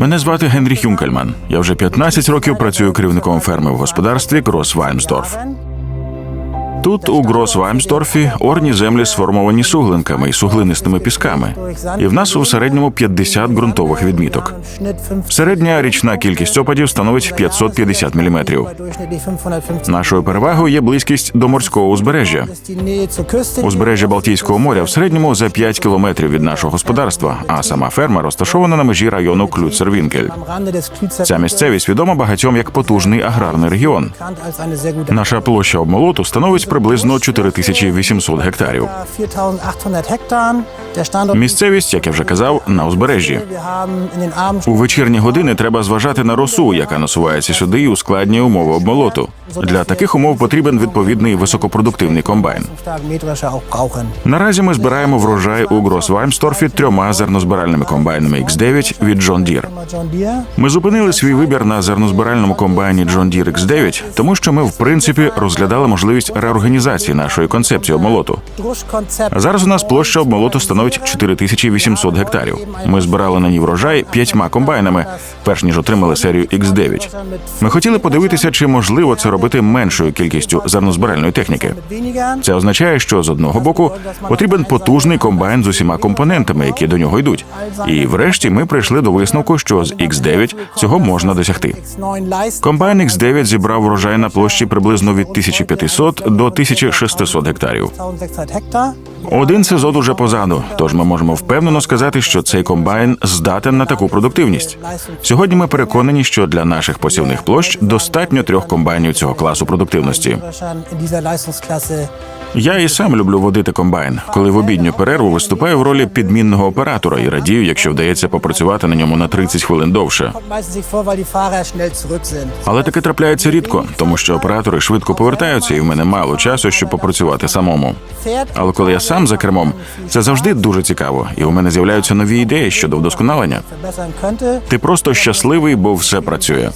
Мене звати Генрі Юнкельман. Я вже 15 років працюю керівником ферми в господарстві Крос Ваймсдорф. Тут, у Грос Ваймсдорфі, орні землі сформовані суглинками і суглинистими пісками. І в нас у середньому 50 ґрунтових відміток. Середня річна кількість опадів становить 550 мм. Нашою перевагою є близькість до морського узбережжя. Узбережжя Балтійського моря в середньому за 5 кілометрів від нашого господарства, а сама ферма розташована на межі району Клюцервінкель. Ця місцевість відома багатьом як потужний аграрний регіон. Наша площа обмолоту становить приблизно 4800 гектарів. Місцевість, як я вже казав, на узбережжі. У вечірні години треба зважати на росу, яка насувається сюди і ускладнює умови обмолоту. Для таких умов потрібен відповідний високопродуктивний комбайн. Наразі ми збираємо врожай у Гросваймсторфі трьома зернозбиральними комбайнами X9 від John Deere. Ми зупинили свій вибір на зернозбиральному комбайні John Deere X9, тому що ми, в принципі, розглядали можливість реорганізації нашої концепції обмолоту. Зараз у нас площа обмолоту становить 4800 гектарів. Ми збирали на ній врожай п'ятьма комбайнами, перш ніж отримали серію X9. Ми хотіли подивитися, чи можливо це робити меншою кількістю зернозбиральної техніки. Це означає, що з одного боку потрібен потужний комбайн з усіма компонентами, які до нього йдуть. І врешті ми прийшли до висновку, що з X9 цього можна досягти. Комбайн X9 зібрав врожай на площі приблизно від 1500 до 1600 гектарів. Один сезон уже позаду, тож ми можемо впевнено сказати, що цей комбайн здатен на таку продуктивність. Сьогодні ми переконані, що для наших посівних площ достатньо трьох комбайнів цього класу продуктивності. Я і сам люблю водити комбайн, коли в обідню перерву виступаю в ролі підмінного оператора і радію, якщо вдається попрацювати на ньому на 30 хвилин довше. Але таке трапляється рідко, тому що оператори швидко повертаються, і в мене мало часу, щоб попрацювати самому. Але коли я сам за кермом, це завжди дуже цікаво, і у мене з'являються нові ідеї щодо вдосконалення. Ти просто щасливий, бо все працює.